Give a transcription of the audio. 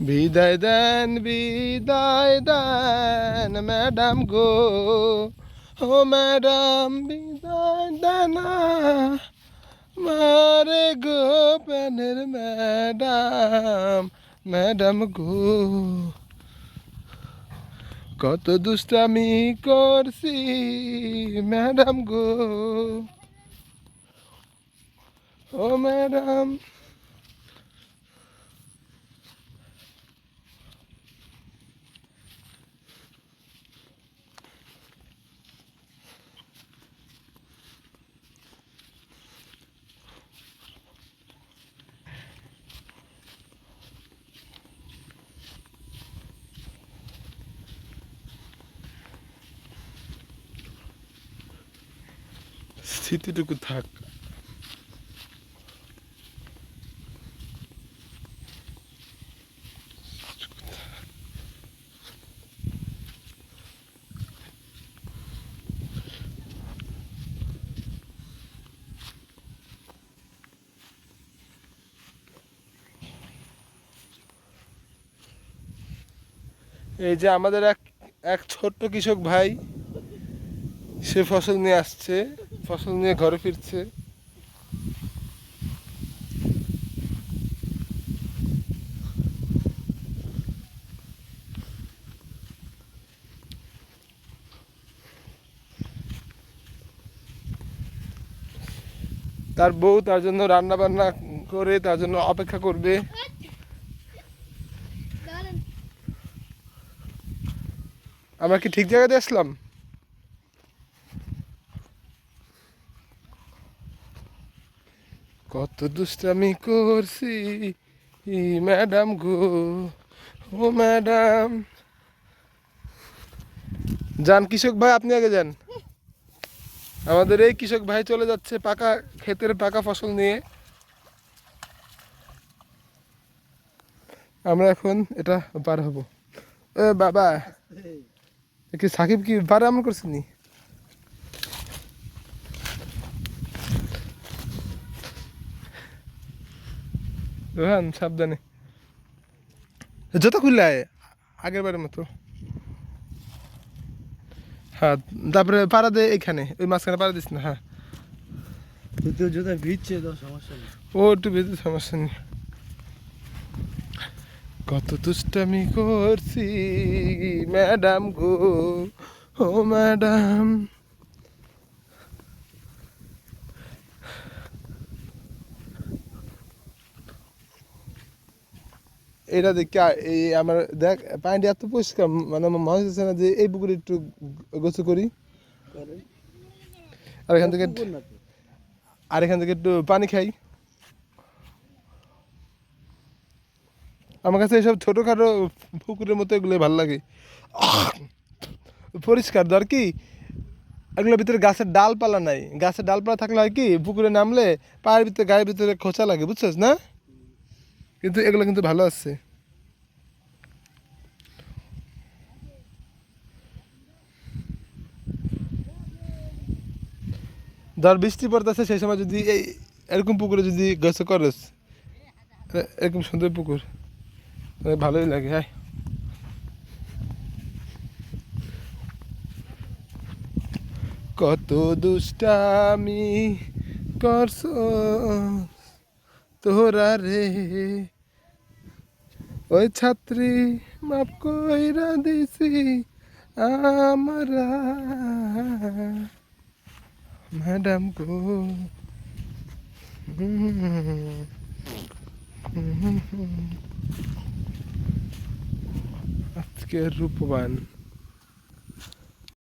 বিদায় দেন বিদায় দেন ম্যাডাম গো। ও ম্যাডাম বিদায় দেন মারে গো প্যানের ম্যাডাম ম্যাডাম গো। কত দুষ্টামি করছি ম্যাডাম গো। ও ম্যাডাম স্মৃতিটুকু থাক। এই যে আমাদের এক এক ছোট্ট কৃষক ভাই সে ফসল নিয়ে আসছে। ফসল নিয়ে ঘরে ফিরছে। তার বউ তার জন্য রান্না বান্না করে, তার জন্য অপেক্ষা করবে। আমরা কি ঠিক জায়গাতে আসলাম? কত দুষ্টামি করছি ম্যাডাম গো, ও ম্যাডাম। যান কৃষক ভাই, আপনি আগে যান। আমাদের এই কৃষক ভাই চলে যাচ্ছে পাকা ক্ষেতের পাকা ফসল নিয়ে। আমরা এখন এটা পার হব। বাবা কি সাকিব কি পারে এমন করছিনি রোহান সাবধানে। জুতো খুললে আয় আগের বারের মতো। হ্যাঁ তারপরে পাড়া দে এখানে ওই মাঝখানে পাড়া দিস না হ্যাঁ। তো জুতা ভিজছে তো সমস্যা নেই। ও একটু বেঁধে সমস্যা নেই। কত দুষ্টামি করছি ম্যাডাম গো ও ম্যাডাম। এটা দেখে এই আমার দেখ পানিটা এত পরিষ্কার মানে আমার মনে হচ্ছে না যে এই পুকুরে একটু গোসল করি। আর এখান থেকে। আর এখান থেকে একটু পানি খাই। আমার কাছে এসব ছোটোখাটো পুকুরের মতো এগুলো ভালো লাগে। পরিষ্কার ধর কি এগুলোর ভিতরে গাছের ডালপালা নাই। গাছের ডালপালা থাকলে হয় কি পুকুরে নামলে পায়ের ভিতরে গায়ের ভিতরে খোঁচা লাগে বুঝছিস না? কিন্তু এগুলো কিন্তু ভালো আছে। ধর বৃষ্টি পড়তেছে, সেই সময় যদি এই এরকম পুকুরে যদি গাছ করস এরকম সুন্দর পুকুর ভালোই লাগে হ্যাঁ। কত দুষ্টামি করছ তোরা রে। ওই ছাত্রী মাপ কইরা দিছি আমরা। ম্যাডাম গো। আজকে রূপবান।